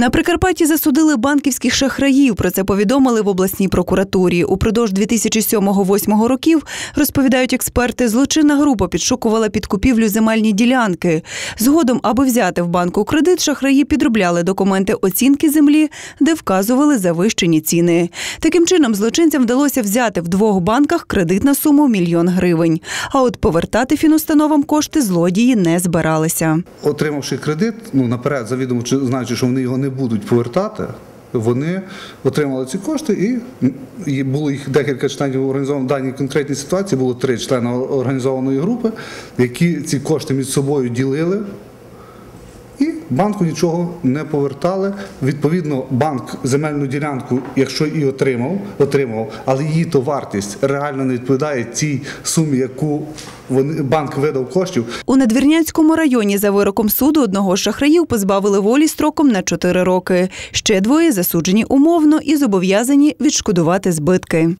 На Прикарпатті засудили банківських шахраїв. Про це повідомили в обласній прокуратурі. Упродовж 2007-2008 років, розповідають експерти, злочинна група підшукувала під купівлю земельні ділянки. Згодом, аби взяти в банку кредит, шахраї підробляли документи оцінки землі, де вказували завищені ціни. Таким чином, злочинцям вдалося взяти в двох банках кредит на суму мільйон гривень. А от повертати фінустановам кошти злодії не збиралися. отримавши кредит, ну наперед, завідомо чи- знаючи, що вони його не будуть повертати. Вони отримали ці кошти, і було їх декілька членів організовано в даній конкретній ситуації. Було три члени організованої групи, які ці кошти між собою ділили. Банку нічого не повертали. Відповідно, банк земельну ділянку, якщо і отримав, отримав, але її то вартість реально не відповідає тій сумі, яку вони, банк видав коштів. У Надвірнянському районі за вироком суду одного з шахраїв позбавили волі строком на 4 роки. Ще двоє засуджені умовно і зобов'язані відшкодувати збитки.